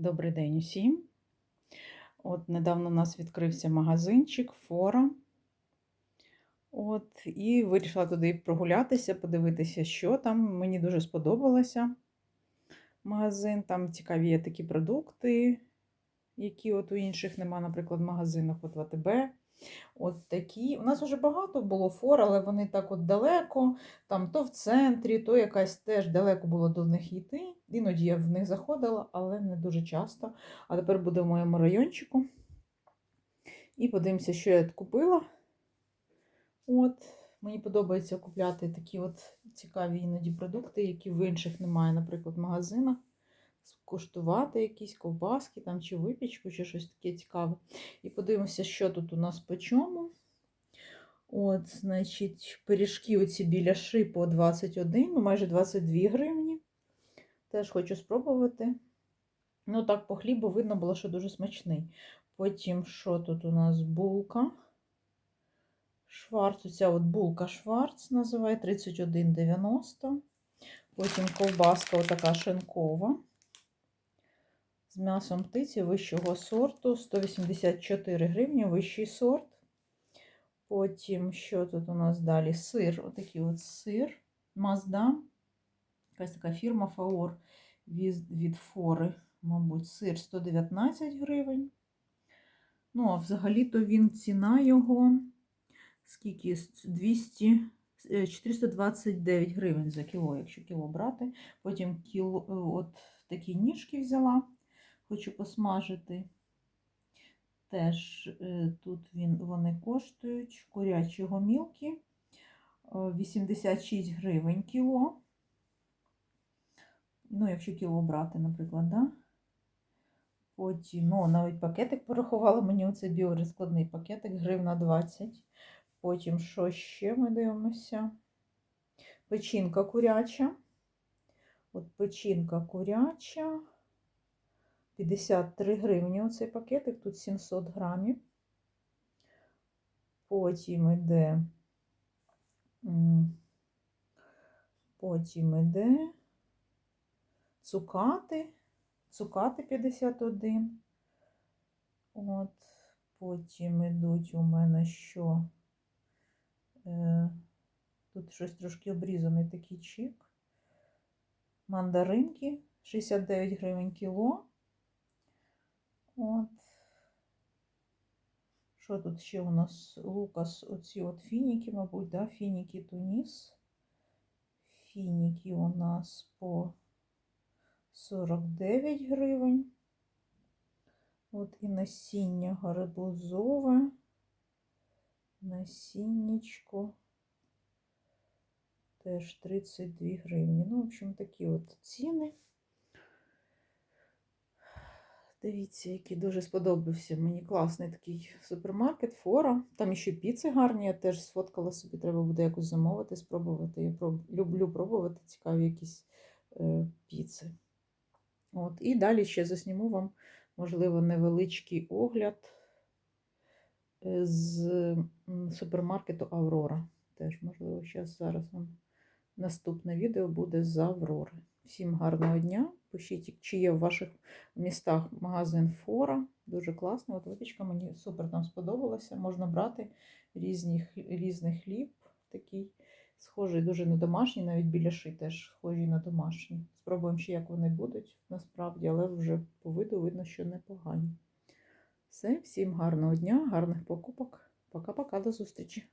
Добрий день усім. От недавно у нас відкрився магазинчик Фора. От, і вирішила туди прогулятися, подивитися, що там. Мені дуже сподобалося магазин. Там цікаві є такі продукти, які от у інших нема, наприклад, в магазинах от в АТБ. От такі. У нас вже багато було фор, але вони так от далеко, там то в центрі, то якась теж далеко було до них йти. Іноді я в них заходила, але не дуже часто. А тепер буде в моєму райончику. І подивимося, що я купила. От, Мені подобається купляти такі от цікаві іноді продукти, які в інших немає, наприклад, в магазинах. Скуштувати якісь ковбаски там, чи випічку, чи щось таке цікаве. І подивимося, що тут у нас по чому. От, значить, пиріжки оці біляши по 21, ну майже 22 гривні. Теж хочу спробувати. Ну, так, по хлібу видно було, що дуже смачний. Потім, що тут у нас булка? Шварц, оця от булка Шварц називає 31,90. Потім ковбаска отака шинкова. З м'ясом птиці вищого сорту 184 гривні, вищий сорт. Потім, що тут у нас далі? Сир, отакий от сир, Мазда. Якась така фірма Фаор від, Фори, мабуть, сир 119 гривень. Ну, а взагалі-то він ціна його скільки? 200, 429 гривень за кіло, якщо кіло брати. Потім кіло, от такі ніжки взяла, хочу посмажити. Теж е, тут він, вони коштують курячі гомілки 86 гривень кіло. Ну, якщо кіло брати, наприклад, да? Потім, ну, навіть пакетик порахувала мені оцей біорозкладний пакетик, гривна 20. Потім, що ще ми дивимося? Печінка куряча. От печінка куряча. 53 гривні оцей пакетик, тут 700 грамів. Потім йде, потім йде цукати, цукати 51. От, потім йдуть у мене що? Е, тут щось трошки обрізаний такий чік. Мандаринки 69 гривень кіло. От. Що тут ще у нас? Лукас, оці от фініки, мабуть, да? фініки Туніс. Фініки у нас по 49 гривень. От і насіння гарбузове, насіннячко теж 32 гривні. Ну, в общем, такі от ціни. Дивіться, який дуже сподобався. Мені класний такий супермаркет, фора. Там ще піци гарні, я теж сфоткала собі, треба буде якось замовити, спробувати. Я проб... люблю пробувати цікаві якісь е, піци. От. І далі ще засніму вам, можливо, невеличкий огляд е, з супермаркету Аврора. Теж, можливо, зараз, зараз вам наступне відео буде з Аврори. Всім гарного дня! Пишіть, чи є в ваших містах магазин Фора. Дуже класно. От випічка мені супер там сподобалася. Можна брати різні, різний хліб, такий схожий дуже на домашній, навіть біляши теж схожі на домашні. Спробуємо ще, як вони будуть насправді, але вже по виду видно, що непогані. Все, всім гарного дня, гарних покупок. Пока-пока, до зустрічі!